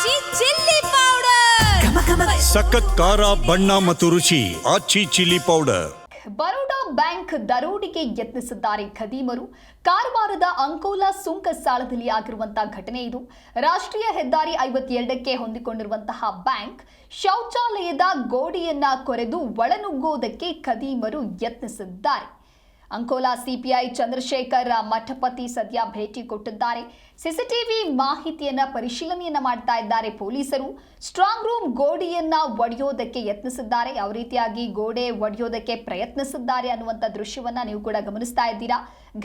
ಆಚಿ chilli powder ಸಖತ್ ಖಾರ ಬಣ್ಣ ಮತ್ತು ರುಚಿ Aachi chilli powder Baroda bank ದರೋಡಿಗೆ ಯತ್ನಿಸಿದ್ದಾರೆ ಖದೀಮರು. ಕಾರವಾರದ ಅಂಕೋಲಾ ಸ್ಥಳದಲ್ಲಿ ಆಗಿರುವಂತಹ ಘಟನೆ ಇದು. ರಾಷ್ಟ್ರೀಯ ಹೆದ್ದಾರಿ ಐವತ್ತೆರಡಕ್ಕೆ ಹೊಂದಿಕೊಂಡಿರುವಂತಹ ಬ್ಯಾಂಕ್ ಶೌಚಾಲಯದ ಗೋಡೆಯನ್ನ ಕೊರೆದು ಒಳನುಗ್ಗೋದಕ್ಕೆ ಖದೀಮರು ಯತ್ನಿಸಿದ್ದಾರೆ. ಅಂಕೋಲಾ ಸಿಪಿಐ ಚಂದ್ರಶೇಖರ್ ಮಠಪತಿ ಸದ್ಯ ಭೇಟಿ ಕೊಟ್ಟಿದ್ದಾರೆ. ಸಿಸಿಟಿವಿ ಮಾಹಿತಿಯನ್ನ ಪರಿಶೀಲನೆಯನ್ನ ಮಾಡ್ತಾ ಇದ್ದಾರೆ ಪೊಲೀಸರು. ಸ್ಟ್ರಾಂಗ್ ರೂಮ್ ಗೋಡೆಯನ್ನ ಒಡೆಯೋದಕ್ಕೆ ಯತ್ನಿಸಿದ್ದಾರೆ. ಯಾವ ರೀತಿಯಾಗಿ ಗೋಡೆ ಒಡೆಯೋದಕ್ಕೆ ಪ್ರಯತ್ನಿಸಿದ್ದಾರೆ ಅನ್ನುವಂಥ ದೃಶ್ಯವನ್ನ ನೀವು ಕೂಡ ಗಮನಿಸ್ತಾ ಇದ್ದೀರಾ.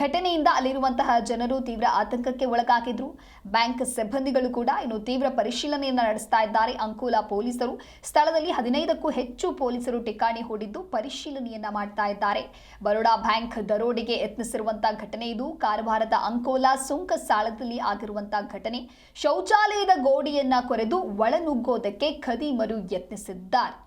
ಘಟನೆಯಿಂದ ಅಲ್ಲಿರುವಂತಹ ಜನರು ತೀವ್ರ ಆತಂಕಕ್ಕೆ ಒಳಗಾಗಿದ್ರು. ಬ್ಯಾಂಕ್ ಸಿಬ್ಬಂದಿಗಳು ಕೂಡ ಇನ್ನು ತೀವ್ರ ಪರಿಶೀಲನೆಯನ್ನ ನಡೆಸ್ತಾ ಇದ್ದಾರೆ. ಅಂಕೋಲಾ ಪೊಲೀಸರು ಸ್ಥಳದಲ್ಲಿ ಹದಿನೈದಕ್ಕೂ ಹೆಚ್ಚು ಪೊಲೀಸರು ಠಿಕಾಣಿ ಹೂಡಿದ್ದು ಪರಿಶೀಲನೆಯನ್ನ ಮಾಡ್ತಾ ಇದ್ದಾರೆ. ಬರೋಡಾ ಬ್ಯಾಂಕ್ ದರೋಡೆಗೆ ಯತ್ನಿಸಿರುವಂತಹ ಘಟನೆ ಇದು. ಕಾರವಾರದ ಅಂಕೋಲಾ ಸುಂಕ ಸಾಲದಲ್ಲಿ ಆಗಿರುವಂತಹ ಘಟನೆ. ಶೌಚಾಲಯದ ಗೋಡೆಯನ್ನ ಕೊರೆದು ಒಳನುಗ್ಗೋದಕ್ಕೆ ಖದೀಮರು ಯತ್ನಿಸಿದ್ದಾರೆ.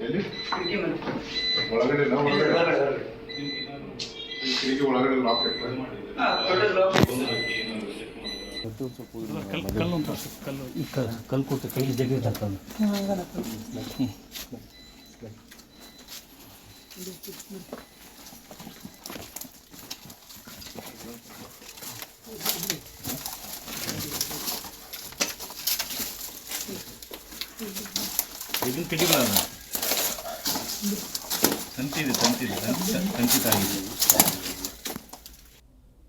ಎಲ್ಲಿ ಒಳಗಡೆ ಇಲ್ಲ, ಹೊರಗಡೆ ಕಿಟಕಿ ಒಳಗಡೆ ಲಾಕ್ ಇಟ್ರೆ ಕಲ್ ಕೊಟ್ಟು ಕೈ ಜಗಿ ಹಾಕೋದು ಇದನ್ನ ಕಿಟಿಗಳಲ್ಲ ತಂತಿದೆ ತಂತಿದೆ ತಂತಿ ತಂತಿ ತಾಗಿದೆ